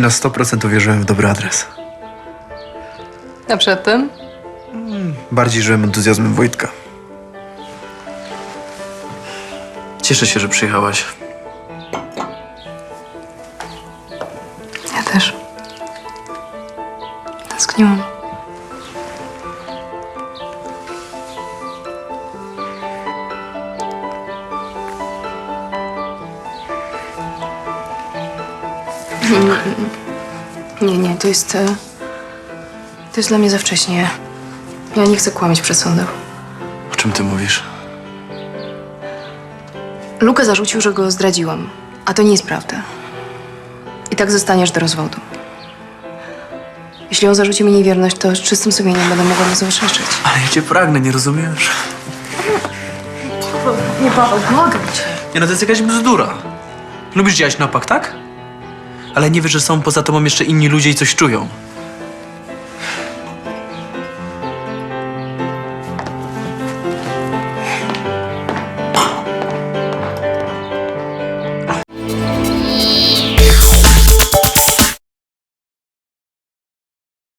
Na 100% uwierzyłem w dobry adres. A przedtem? Bardziej żyłem entuzjazmem Wojtka. Cieszę się, że przyjechałaś. Ja też. Tęskniłam. Nie, nie, to jest. e, To jest dla mnie za wcześnie. Ja nie chcę kłamać przed sądem. O czym ty mówisz? Luka zarzucił, że go zdradziłam, a to nie jest prawda. I tak zostaniesz do rozwodu. Jeśli on zarzuci mi niewierność, to z czystym sumieniem będę mogła mu zaoszczędzić. Ale ja cię pragnę, nie rozumiesz? Nie, Paweł, błagam cię. Nie no, to jest jakaś bzdura. Lubisz działać na opak, tak? Ale nie wiesz, że są poza tobą jeszcze inni ludzie i coś czują.